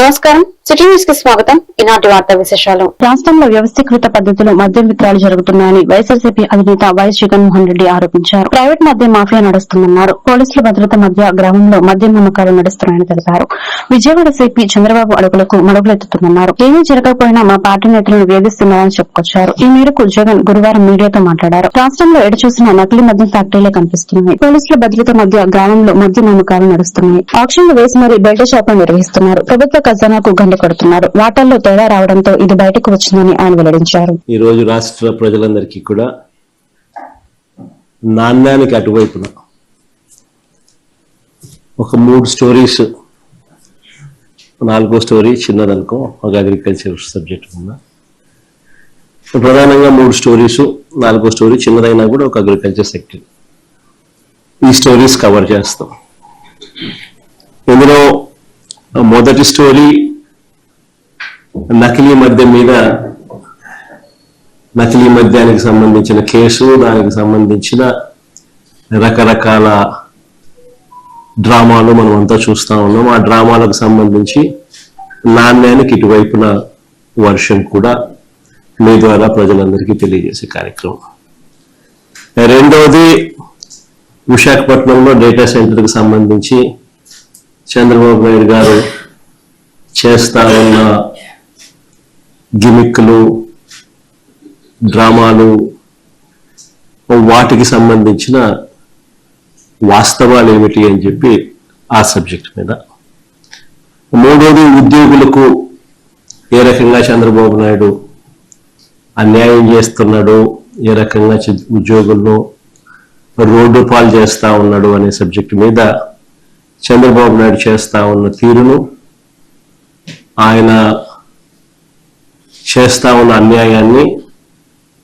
నమస్కారం. సిటీ న్యూస్కి స్వాగతం. ఈనాటి వార్తా విశేషాలు. రాష్ట్రంలో వ్యవస్థీకృత పద్ధతిలో మద్యం విక్రయాలు జరుగుతున్నాయని వైఎస్ఆర్సీపీ అధినేత వైఎస్ జగన్మోహన్ రెడ్డి ఆరోపించారు. ప్రైవేట్ మద్యం మాఫియా నడుస్తుందన్నారు. పోలీసుల భద్రత మధ్య గ్రామంలో మద్యం అమ్మకాలు నడుస్తున్నాయని తెలిపారు. విజయవాడ సిపి చంద్రబాబు అడుగులకు మడుగులెత్తుతున్నారు ఏమీ జరగకపోయినా మా పార్టీ నేతలను వేధిస్తున్నారని చెప్పుకొచ్చారు. ఈ మేరకు జగన్ గురువారం మీడియాతో మాట్లాడారు. రాష్ట్రంలో ఎడచూసిన నకిలీ మద్యం ఫ్యాక్టరీలే కనిపిస్తున్నాయి. పోలీసుల భద్రత మధ్య గ్రామంలో మద్యం అమ్మకాలు నడుస్తున్నాయి. ఆక్షన్లు వేసి మరీ బెల్ట్ షాపులు నిర్వహిస్తున్నారు. ప్రభుత్వ ఖజానాకు గండి కొడుతున్నారు వాటల్లో తేడా రావడంతో ఇది బయటకు వచ్చిందని ఆయన వెల్లడించారు. ఈ రోజు రాష్ట్ర ప్రజలందరికీ కూడా నాణ్యానికి అటువైపున ఒక మూడు స్టోరీస్ నాలుగో స్టోరీ చిన్నదనుకో ఒక అగ్రికల్చర్ సబ్జెక్ట్ ఉందా? ప్రధానంగా మూడు స్టోరీస్ నాలుగో స్టోరీ చిన్నదైనా కూడా ఒక అగ్రికల్చర్ సెక్టర్ ఈ స్టోరీస్ కవర్ చేస్తాం. ఇందులో మొదటి స్టోరీ నకిలీ మద్యం మీద నకిలీ మద్యానికి సంబంధించిన కేసు దానికి సంబంధించిన రకరకాల డ్రామాలు మనం అంతా చూస్తా ఉన్నాం. ఆ డ్రామాలకు సంబంధించి నాణ్యానికి ఇటువైపున వర్షం కూడా మీ ద్వారా ప్రజలందరికీ తెలియజేసే కార్యక్రమం. రెండవది విశాఖపట్నంలో డేటా సెంటర్కి సంబంధించి చంద్రబాబు నాయుడు గారు చేస్తా ఉన్న గిమిక్లు డ్రామాలు వాటికి సంబంధించిన వాస్తవాలు ఏమిటి అని చెప్పి ఆ సబ్జెక్ట్ మీద. మూడోది ఉద్యోగులకు ఏ రకంగా చంద్రబాబు నాయుడు అన్యాయం చేస్తున్నాడు ఏ రకంగా ఉద్యోగుల్లో ఉద్యోగులను రోడ్డు పాలు చేస్తా ఉన్నాడు అనే సబ్జెక్ట్ మీద చంద్రబాబు నాయుడు చేస్తా ఉన్న తీరును ఆయన చేస్తా ఉన్న అన్యాయాన్ని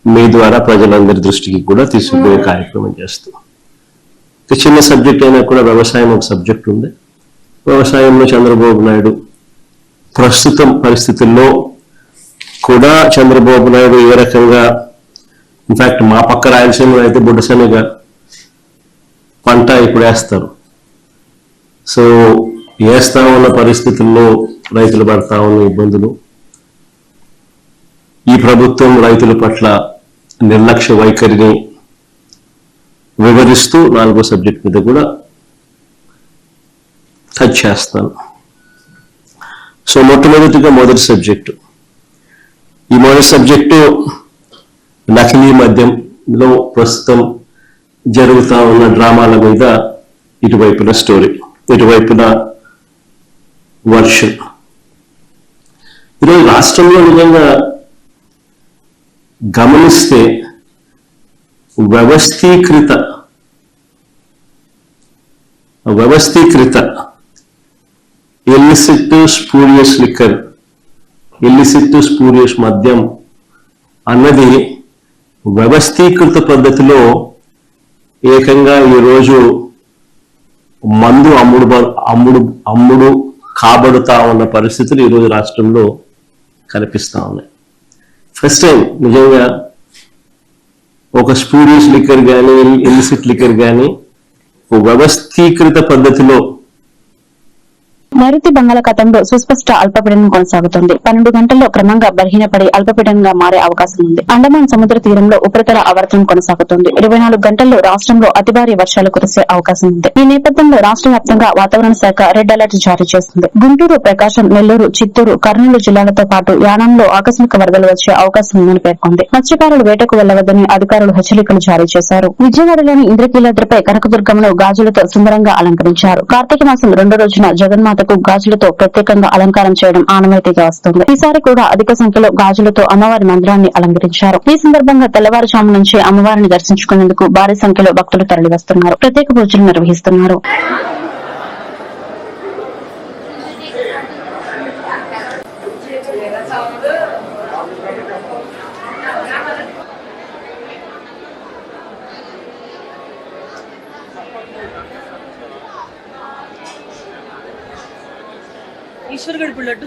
మీ ద్వారా ప్రజలందరి దృష్టికి కూడా తీసుకుపోయే కార్యక్రమం చేస్తాం. ఇక చిన్న సబ్జెక్ట్ అయినా కూడా వ్యవసాయం ఒక సబ్జెక్ట్ ఉంది వ్యవసాయంలో చంద్రబాబు నాయుడు ప్రస్తుతం పరిస్థితుల్లో కూడా చంద్రబాబు నాయుడు ఏ రకంగా ఇన్ఫాక్ట్ మా పక్క రాయలసీమలో అయితే బుడ్డశనగ పంట ఇప్పుడు వేస్తారు. సో వేస్తా ఉన్న పరిస్థితుల్లో రైతులు పడతా ఉన్న ఇబ్బందులు ఈ ప్రభుత్వం రైతుల పట్ల నిర్లక్ష్య వైఖరిని వివరిస్తూ నాలుగో సబ్జెక్ట్ మీద కూడా టచ్ చేస్తాను. సో మొట్టమొదటిగా మొదటి సబ్జెక్టు. ఈ మొదటి సబ్జెక్టు నకిలీ మద్యంలో ప్రస్తుతం జరుగుతూ ఉన్న డ్రామాల మీద ఇటువైపున స్టోరీ ఇటువైపున వర్షన్. ఈరోజు రాష్ట్రంలో నిజంగా గమనిస్తే వ్యవస్థీకృత. వ్యవస్థీకృత. Illicit spurious liquor. Illicit spurious మద్యం అన్నది వ్యవస్థీకృత పద్ధతిలో ఏకంగా ఈరోజు మందు అమ్ముడు అమ్ముడు అమ్ముడు కాబడుతా ఉన్న పరిస్థితులు ఈరోజు రాష్ట్రంలో కనిపిస్తా ఉన్నాయి. ఫస్ట్ టైం నిజంగా ఒక స్పూరియస్ లిక్కర్ కానీ ఎలిసిట్ లిక్కర్ కానీ ఒక వ్యవస్థీకృత పద్ధతిలో నైరుతి బంగాళాఖాతంలో సుస్పష్ట అల్పపీడనం కొనసాగుతుంది. పన్నెండు గంటల్లో క్రమంగా బలహీనపడి అల్పపీడనంగా మారే అవకాశం ఉంది. అండమాన్ సముద్ర తీరంలో ఉపరితల ఆవర్తనం కొనసాగుతుంది. ఇరవై నాలుగు గంటల్లో రాష్ట్రంలో అతి భారీ వర్షాలు కురిసే అవకాశం ఉంది. ఈ నేపథ్యంలో రాష్ట్ర వ్యాప్తంగా వాతావరణ శాఖ రెడ్ అలర్ట్ జారీ చేసింది గుంటూరు ప్రకాశం నెల్లూరు చిత్తూరు కర్నూలు జిల్లాలతో పాటు యానంలో ఆకస్మిక వరదలు వచ్చే అవకాశం ఉందని పేర్కొంది. మత్స్యకారులు వేటకు వెళ్ళవద్దని అధికారులు హెచ్చరికలు జారీ చేశారు. విజయవాడలోని ఇంద్రకీలాద్రిపై కనకదుర్గంలో గాజులతో సుందరంగా అలంకరించారు. కార్తీక మాసం రెండో రోజున జగన్మాతకు గాజులతో ప్రత్యేకంగా అలంకారం చేయడం ఆనవాయితీగా వస్తుంది. ఈసారి కూడా అధిక సంఖ్యలో గాజులతో అమ్మవారి మందిరాన్ని అలంకరించారు. ఈ సందర్భంగా తెల్లవారుజాము నుంచి అమ్మవారిని దర్శించుకునేందుకు భారీ సంఖ్యలో భక్తులు తరలివస్తున్నారు. ప్రత్యేక పూజలు నిర్వహిస్తున్నారు. ఈశ్వర్ గడ్ ఇప్పుడు లడ్డు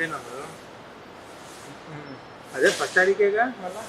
ఉమ్, ఇంకేం తమ్ముడు ఉమ్, అదే ఫస్ట్ అడిగేగా మళ్ళా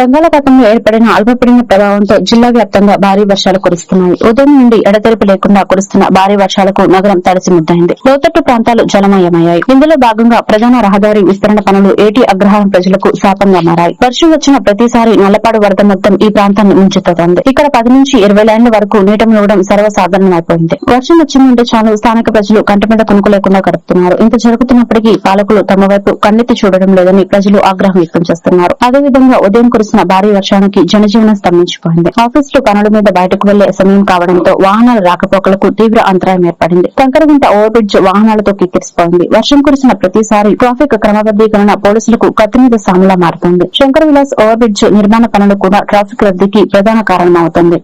బంగాళాఖాతంలో ఏర్పడిన అల్పపీడన ప్రభావంతో జిల్లా వ్యాప్తంగా భారీ వర్షాలు కురుస్తున్నాయి. ఉదయం నుండి ఎడతెరిపి లేకుండా కురుస్తున్న భారీ వర్షాలకు నగరం తడిసిముద్దైంది లోతట్టు ప్రాంతాలు జలమయమయ్యాయి. ఇందులో భాగంగా ప్రధాన రహదారి విస్తరణ పనులు ఏటి అగ్రహారం ప్రజలకు శాపంగా మారాయి. వర్షం వచ్చిన ప్రతిసారి నల్లపాడు వరద మొత్తం ఈ ప్రాంతాన్ని ముంచెత్తుతోంది. ఇక్కడ పది నుంచి ఇరవై లైన్ల వరకు నీట మునగడం సర్వసాధారణమైపోయింది. వర్షం వచ్చిందంటే చాలు స్థానిక ప్రజలు కంటి మీద కొనుక్కు లేకుండా గడుపుతున్నారు ఇంత జరుగుతున్నప్పటికీ పాలకులు తమ వైపు కన్నెత్తి చూడడం లేదని ప్రజలు ఆగ్రహం వ్యక్తం చేస్తున్నారు. అదేవిధంగా ఉదయం కురిసిన భారీ వర్షానికి జనజీవనం స్తంభించిపోయింది. ఆఫీసులు పనుల మీద బయటకు వెళ్ళే సమయం కావడంతో వాహనాల రాకపోకలకు తీవ్ర అంతరాయం ఏర్పడింది. కంకరగుంట ఓవర్ బ్రిడ్జ్ వాహనాలతో కిక్కిరిసిపోయింది. వర్షం కురిసిన ప్రతిసారి ట్రాఫిక్ క్రమబద్దీకరణ పోలీసులకు కత్తి మీద సాములా మారుతుంది. శంకర్ విలాస్ ఓవర్ బ్రిడ్జ్ నిర్మాణ పనులు కూడా ట్రాఫిక్ రద్దీకి ప్రధాన కారణమవుతుంది.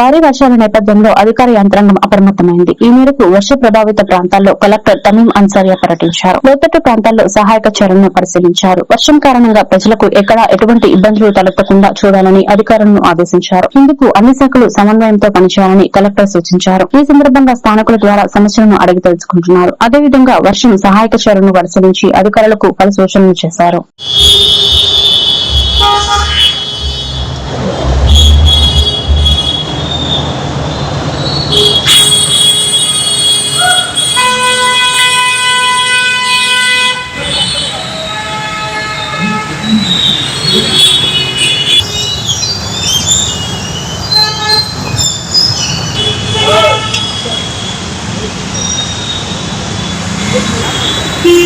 భారీ వర్షాల నేపథ్యంలో అధికార యంత్రాంగం అప్రమత్తమైంది. ఈ మేరకు వర్ష ప్రభావిత ప్రాంతాల్లో కలెక్టర్ తమీం అన్సారియా పర్యటించారు లోతట్టు ప్రాంతాల్లో సహాయక చర్యలను పరిశీలించారు. వర్షం కారణంగా ప్రజలకు ఎక్కడా ఎటువంటి ఇబ్బందులు తలెత్తకుండా చూడాలని అధికారులను ఆదేశించారు. ఇందుకు అన్ని శాఖలు సమన్వయంతో పనిచేయాలని కలెక్టర్ సూచించారు. ఈ సందర్భంగా స్థానికుల ద్వారా సమస్యలను అడిగి తెలుసుకుంటున్నారు. అదేవిధంగా వర్షం సహాయక చర్యలను పరిశీలించి అధికారులకు పలు సూచనలు చేశారు. কি?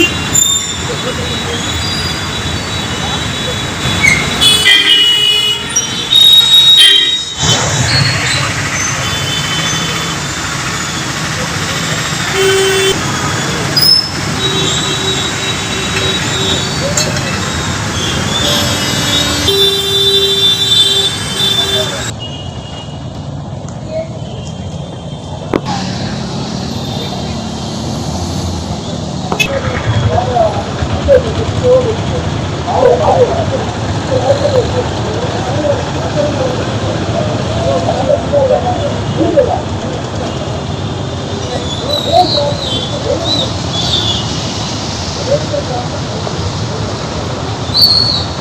Thank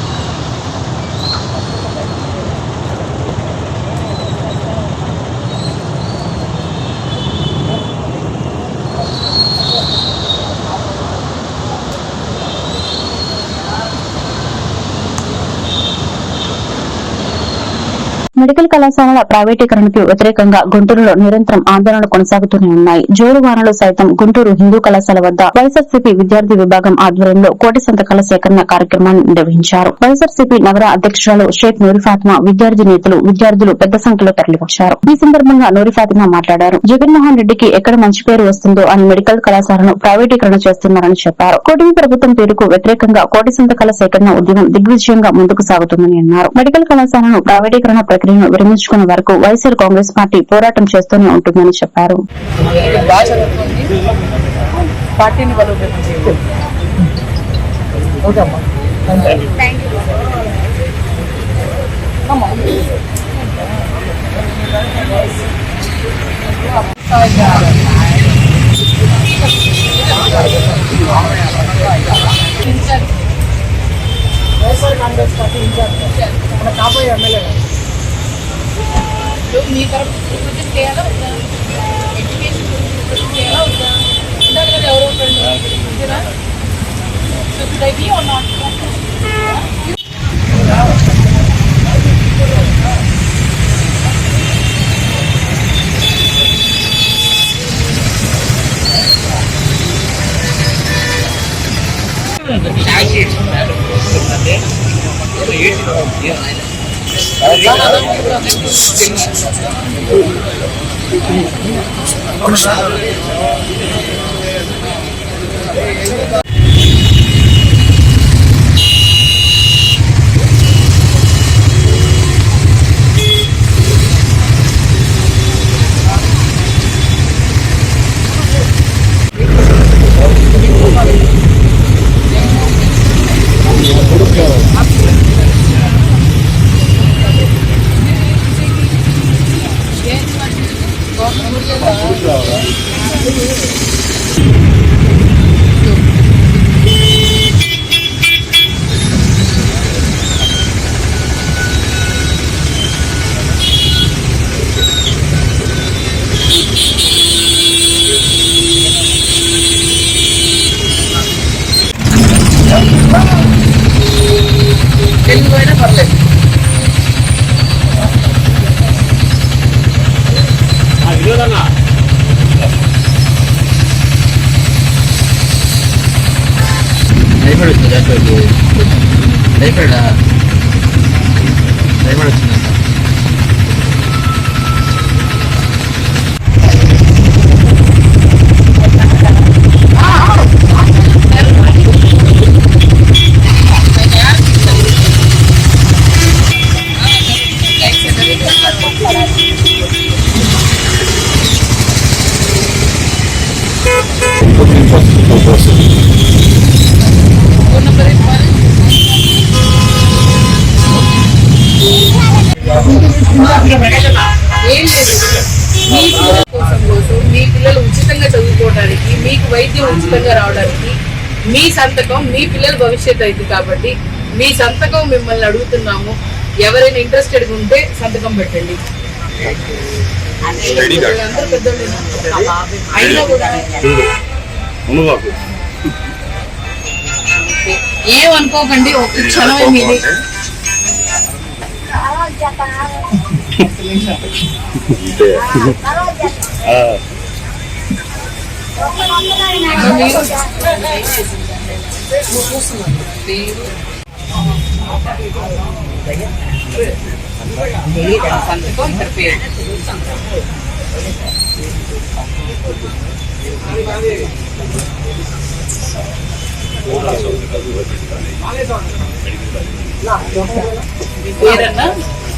you. మెడికల్ కళాశాలల ప్రైవేటీకరణకు వ్యతిరేకంగా గుంటూరులో నిరంతరం ఆందోళనలు కొనసాగుతూనే ఉన్నాయి. జోరు వానలు సైతం గుంటూరు హిందూ కళాశాల వద్ద వైఎస్ఆర్సీపీ విద్యార్థి విభాగం ఆధ్వర్యంలో కోటి సంతకాల సేకరణ కార్యక్రమాన్ని నిర్వహించారు. వైఎస్ఆర్సీపీ నగర అధ్యక్షురాలు షేక్ నూరిఫాతిమా విద్యార్థి నేతలు విద్యార్థులు పెద్ద సంఖ్యలో తరలివచ్చారు. ఈ సందర్భంగా నూరిఫాతిమా మాట్లాడారు. జగన్మోహన్ రెడ్డికి ఎక్కడ మంచి పేరు వస్తుందో అని మెడికల్ కళాశాలను ప్రైవేటీకరణ చేస్తున్నారని చెప్పారు. కూటమి ప్రభుత్వం పేరుకు వ్యతిరేకంగా కోటి సంతకాల సేకరణ ఉద్యమం దిగ్విజయంగా ముందుకు సాగుతుందని అన్నారు. మెడికల్ కళాశాలను ప్రైవేటీకరణ ప్రక్రియను విరమించుకున్న వరకు వైఎస్ఆర్ కాంగ్రెస్ పార్టీ పోరాటం చేస్తూనే ఉంటుందని చెప్పారు. వైఎస్ఆర్ కాంగ్రెస్ పార్టీ ఇన్ఛార్జ్ మన కాబోయే ఎమ్మెల్యే మీ తరపు ప్రొజెక్ట్ చేయాలా వద్దా ఎడ్యుకేషన్ ప్రొజెక్ట్ చేయాలా వద్దా ఉండాలి కదా ఎవరో ఒకళ్ళు అంతేనా సో Vamos lá. భయపడి వచ్చింది? దాంట్లోకి భయపడా భయపడి మీ పిల్లల కోసం కోసం మీ పిల్లలు ఉచితంగా చదువుకోవడానికి మీకు వైద్యం ఉచితంగా రావడానికి మీ సంతకం మీ పిల్లల భవిష్యత్తు అయింది కాబట్టి మీ సంతకం మిమ్మల్ని అడుగుతున్నాము. ఎవరైనా ఇంట్రెస్టెడ్ ఉంటే సంతకం పెట్టండి. అందరూ? అయినా కూడా. ఏమనుకోకండి ఒక క్షణమే మీది. సంతకం ఇక్కడ పేరు పేరన్నా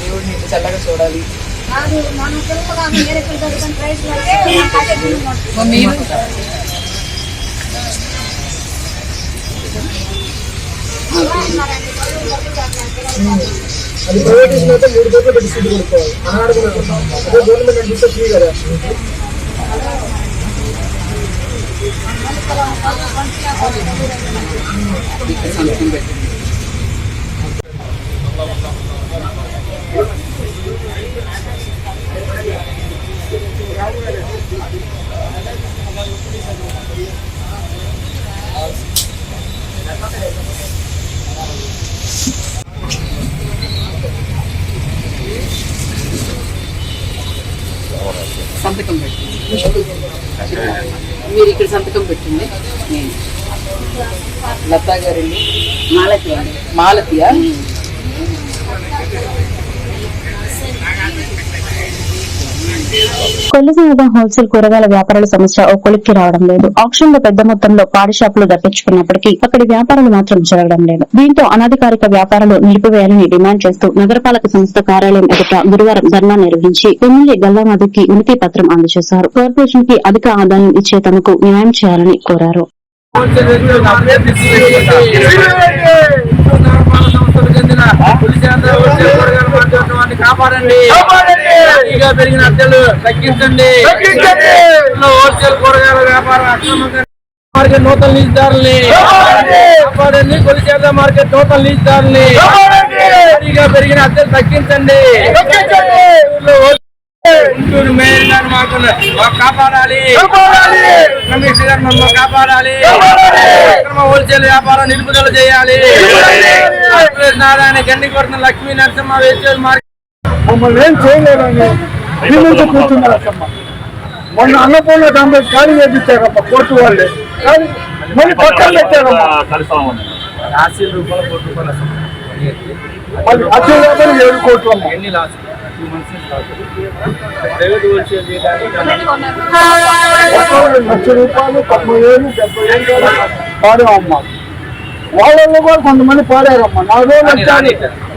పెట్టు దేవుడిని చల్లగా చూడాలి మరి మీరు అది ప్రైవేటేషన్ అయితే మూడు కోట్లు పెట్టి సీట్ కొనుక్కోవాలి అన్నాడు కూడా అదే గవర్నమెంట్ అంటే ఫ్రీ కదా ఇక్కడ సంతకం పెట్టండి సంతకం పెట్టండి మీరు ఇక్కడ సంతకం పెట్టండి నేను లతా గారండి. మాలతి మాలతియా? కొల్లిసీమ హోల్సేల్ కూరగాయల వ్యాపారుల సమస్య ఓ కొలిక్కి రావడం లేదు. ఆక్షన్లో పెద్ద మొత్తంలో పాడి షాపులు దక్కించుకున్నప్పటికీ అక్కడి వ్యాపారాలు మాత్రం జరగడం లేదు. దీంతో అనధికారిక వ్యాపారాలు నిలిపివేయాలని డిమాండ్ చేస్తూ నగరపాలక సంస్థ కార్యాలయం ఎదుట గురువారం ధర్నా నిర్వహించి ఎమ్మెల్యే గల్లామధుకి వినతి పత్రం అందజేశారు. కార్పొరేషన్కి అధిక ఆదాయం ఇచ్చే తమకు న్యాయం చేయాలని కోరారు. కాపాడండి. ఇక పెరిగిన అద్దెలు తగ్గించండి. హోల్సేల్ కూరగాయల వ్యాపారం అక్రమంగా మార్కెట్ నూతన లీజుదారుల్ని కాపాడండి. కొలిచేత మార్కెట్ నూతన లీజుదారుల్ని ఇక పెరిగిన అద్దెలు తగ్గించండి. గుంటూరు మేయర్ గారు మాకు కాపాడాలి. గారు మమ్మల్ని కాపాడాలి. అక్రమ హోల్సేల్ వ్యాపారం నిలుపుదల చేయాలి. నారాయణ గండి కొడుతున్న లక్ష్మీ నరసింహ వేసేల్ మార్కెట్ మమ్మల్ని ఏం చేయలేదని మీ నుంచి కూర్చున్నారు అక్కమ్మ మొన్న అన్నపూర్ణ దాంట్లో ఖాళీ చేపించారమ్మ కోర్టు వాళ్ళే. కానీ మళ్ళీ పక్కన పెట్టారమ్మా. మళ్ళీ అచ్చే వ్యాపారం ఏడు కోట్లు అమ్మ లక్ష రూపాయలు తొంభై వేలు డెబ్బై వేలు పాడామమ్మా వాళ్ళల్లో కూడా కొంతమంది పాడారమ్మా. నాలుగు రోజులు వచ్చారు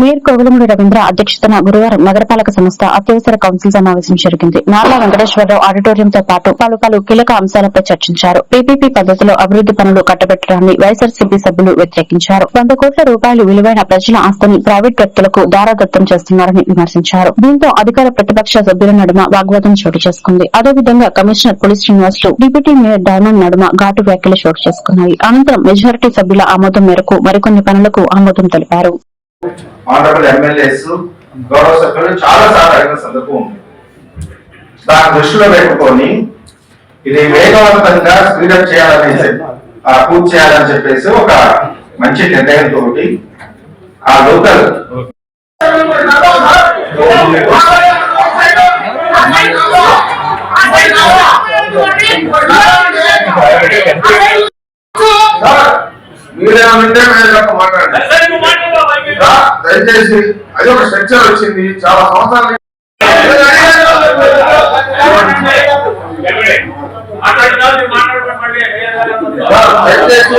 మేయర్ కోవలమూడి రవీంద్ర అధ్యక్షతన గురువారం నగరపాలక సంస్థ అత్యవసర కౌన్సిల్ సమావేశం జరిగింది. నార్లా వెంకటేశ్వరరావు ఆడిటోరియంతో పాటు పలు పలు కీలక అంశాలపై చర్చించారు. పీపీపీ పద్దతిలో అభివృద్ది పనులు కట్టబెట్టడాన్ని వైఎస్ఆర్సీపీ సభ్యులు వ్యతిరేకించారు. వంద కోట్ల రూపాయలు విలువైన ప్రజల ఆస్తిని ప్రైవేట్ వ్యక్తులకు దారాదత్తం చేస్తున్నారని విమర్శించారు. దీంతో అధికార ప్రతిపక్ష సభ్యుల నడుమ వాగ్వాదం చోటు చేసుకుంది. అదేవిధంగా commissioner police Srinivasulu deputy mayor Diamond నడుమ ఘాటు వ్యాఖ్యలు చోటు చేసుకున్నాయి. అనంతరం మెజారిటీ సభ్యుల ఆమోదం మేరకు మరికొన్ని పనులు పనులకు ఆమోదం తెలిపారు. దాన్ని దృష్టిలో పెట్టుకొని ఇది వేగవంతంగా స్పీడప్ చేయాలని ఆ, పూర్తి చేయాలని చెప్పేసి ఒక మంచి నిర్ణయంతో ఆ లోకల్ మీరేమంటే నేను ఒక మాట్లాడండి దయచేసి అది ఒక స్ట్రక్చర్ వచ్చింది చాలా సంవత్సరాలు దయచేసి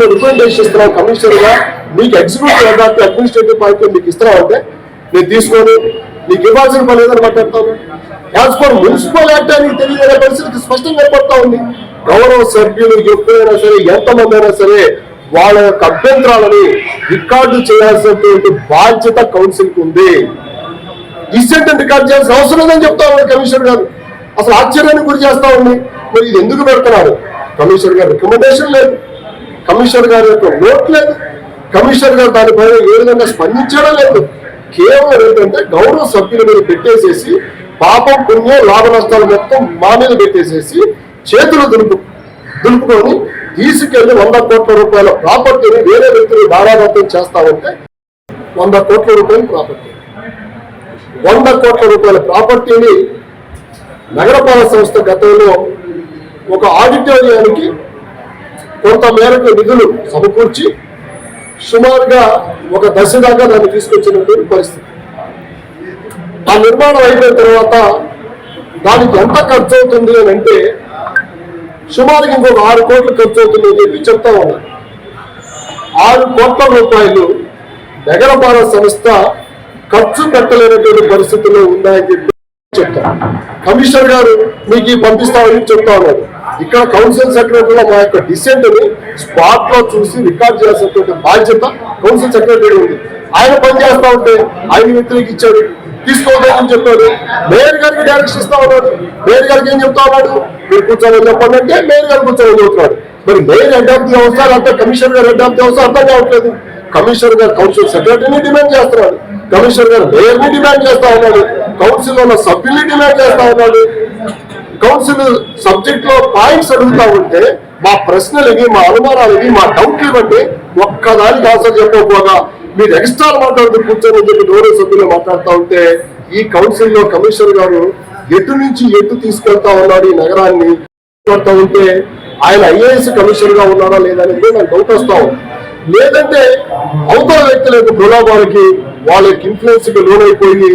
మీకు రికమెండేషన్ ఇస్తున్నాం కమిషనర్గా మీకు ఎగ్జిక్యూటివ్ అథారిటీ అడ్మినిస్ట్రేటివ్ పాయింట్ మీకు ఇస్తున్నాం అంటే నేను తీసుకొని నీకు ఇవ్వాల్సిన పని ఏదని మాట్లాడతాను యాజ్ ఫర్ మున్సిపల్ యాక్ట్ అని తెలియని పరిస్థితికి స్పష్టంగా కనపడతా ఉంది. గౌరవ సభ్యులు ఎప్పుడైనా సరే ఎంతమంది అయినా సరే వాళ్ళ యొక్క అభ్యంతరాలని రికార్డు చేయాల్సినటువంటి బాధ్యత కౌన్సిల్కు ఉంది. డిసెంట్ రికార్డ్ చేయాల్సిన అవసరం లేదని చెప్తా ఉన్నారు కమిషనర్ గారు. అసలు ఆశ్చర్యానికి గురి చేస్తా ఉంది. మరి ఇది ఎందుకు పెడుతున్నారు? కమిషనర్ గారు రికమెండేషన్ లేదు. కమిషనర్ గారి యొక్క నోట్ లేదు కమిషనర్ గారు దానిపైన ఏ విధంగా స్పందించడం లేదు. కేవలం ఏంటంటే గౌరవ సభ్యుల మీద పెట్టేసేసి పాపం పుణ్యం లాభ నష్టాలు మొత్తం మా మీద పెట్టేసేసి చేతులు దులుపు దులుపుకొని తీసుకెళ్ళి వంద కోట్ల రూపాయల ప్రాపర్టీని వేరే వ్యక్తులు దారాదత్తం చేస్తామంటే వంద కోట్ల రూపాయల ప్రాపర్టీ. వంద కోట్ల రూపాయల ప్రాపర్టీని నగరపాలక సంస్థ గతంలో ఒక ఆడిటోరియానికి కొంత మేరకు నిధులు సమకూర్చి సుమారుగా ఒక దశ దాకా దాన్ని తీసుకొచ్చినటువంటి పరిస్థితి. ఆ నిర్మాణం అయిపోయిన తర్వాత దానికి ఎంత ఖర్చు అవుతుంది అని అంటే సుమారుగా ఇంకొక ఆరు కోట్లు ఖర్చు అవుతుంది అని చెప్పి చెప్తా ఉన్నారు ఆరు కోట్ల రూపాయలు నగరపాలక సంస్థ ఖర్చు పెట్టలేనటువంటి పరిస్థితుల్లో ఉందని చెప్పి చెప్తాను కమిషనర్ గారు మీకు పంపిస్తామని చెప్తా ఉన్నారు. ఇక్కడ కౌన్సిల్ సెక్రటరీలో మా యొక్క డిసెంట్ని స్పాట్లో చూసి రికార్డ్ చేయాల్సినటువంటి బాధ్యత కౌన్సిల్ సెక్రటరీ ఉంది. ఆయన పనిచేస్తా ఉంటే ఆయన వ్యక్తులకు ఇచ్చాడు. తీసుకోవద్దని చెప్పాడు. మేయర్ గారికి డైరెక్షన్ ఇస్తా ఉన్నాడు. మేయర్ గారికి ఏం చెప్తా ఉన్నాడు? మీరు కూర్చోమని చెప్పండి అంటే మేయర్ గారు కూర్చోమని చెప్తున్నాడు మరి mayor head of the house అంతా కమిషనర్ గారు హెడ్ ఆఫ్ ది హౌస్ అర్థం కావట్లేదు. కమిషనర్ గారు కౌన్సిల్ సెక్రటరీని డిమాండ్ చేస్తున్నాడు. కమిషనర్ గారు మేయర్ని డిమాండ్ చేస్తా ఉన్నాడు. కౌన్సిల్లో ఉన్న సభ్యుల్ని డిమాండ్ చేస్తా ఉన్నాడు. కౌన్సిల్ సబ్జెక్ట్లో పాయింట్స్ అడుగుతా ఉంటే మా ప్రశ్నలు ఇవి మా అనుమానాలు ఇవి మా డౌట్లు ఇవ్వండి ఒక్కదానికి ఆన్సర్ చెప్పకపోగా మీరు ఎక్స్ట్రా మాట్లాడుతూ కూర్చొని చెప్పి గౌరవ సభ్యులు మాట్లాడుతూ ఉంటే ఈ కౌన్సిల్లో కమిషనర్ గారు ఎటు నుంచి ఎటు తీసుకెళ్తా ఉన్నాడు ఈ నగరాన్ని మాట్లాడుతూ ఉంటే ఆయన ఐఏఎస్ కమిషనర్గా ఉన్నారా లేదా అనేది కూడా నాకు డౌట్ వస్తా. లేదంటే అవతల వ్యక్తుల యొక్క ప్రలోభాలకి వాళ్ళ యొక్క ఇన్ఫ్లుయెన్స్కి లోనైపోయి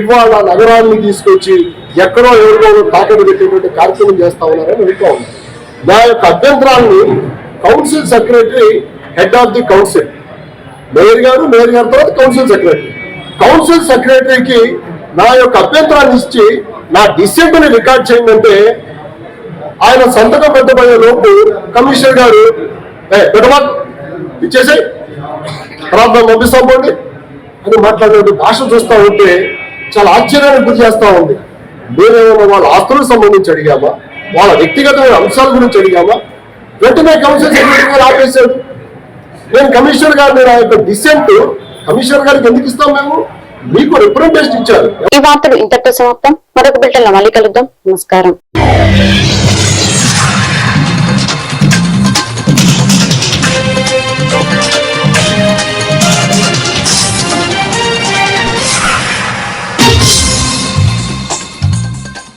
ఇవాళ నగరాన్ని తీసుకొచ్చి ఎక్కడో ఎవరికో తాకట్టు పెట్టేటువంటి కార్యక్రమం చేస్తా ఉన్నారని వింటూ ఉన్నారు నా యొక్క అభ్యంతరాన్ని council secretary head of the council. Mayor గారు మేయర్ గారి తర్వాత కౌన్సిల్ సెక్రటరీ. కౌన్సిల్ సెక్రటరీకి నా యొక్క అభ్యంతరాన్ని ఇచ్చి నా డిసెంట్ రికార్డ్ చేయండి ఆయన సంతకం పెద్దపోయే లోపు కమిషనర్ గారు పెట్టమా ఇచ్చేసాయి. తర్వాత పంపిస్తాం పోండి. అని మాట్లాడే భాష చూస్తా ఉంటే చాలా ఆశ్చర్యానికి గురి చేస్తా ఉంది. మేమేమన్నా వాళ్ళ ఆస్తులకు సంబంధించి అడిగామా? వాళ్ళ వ్యక్తిగతమైన అంశాల గురించి అడిగామా? వెంటనే కౌన్సిల్ సెక్రటరీ గారు ఆపేశాడు నేను కమిషనర్ గారు నేను ఆ యొక్క డిసెంట్ కమిషనర్ గారికి ఎందుకు ఇస్తాం మేము? మీకు రిప్రజెంటేషన్ ఇచ్చారు. ఈ వార్తలు ఇంతటితో సమాప్తం. మరొక బిల్టన్ మళ్ళీ కలుద్దాం. నమస్కారం.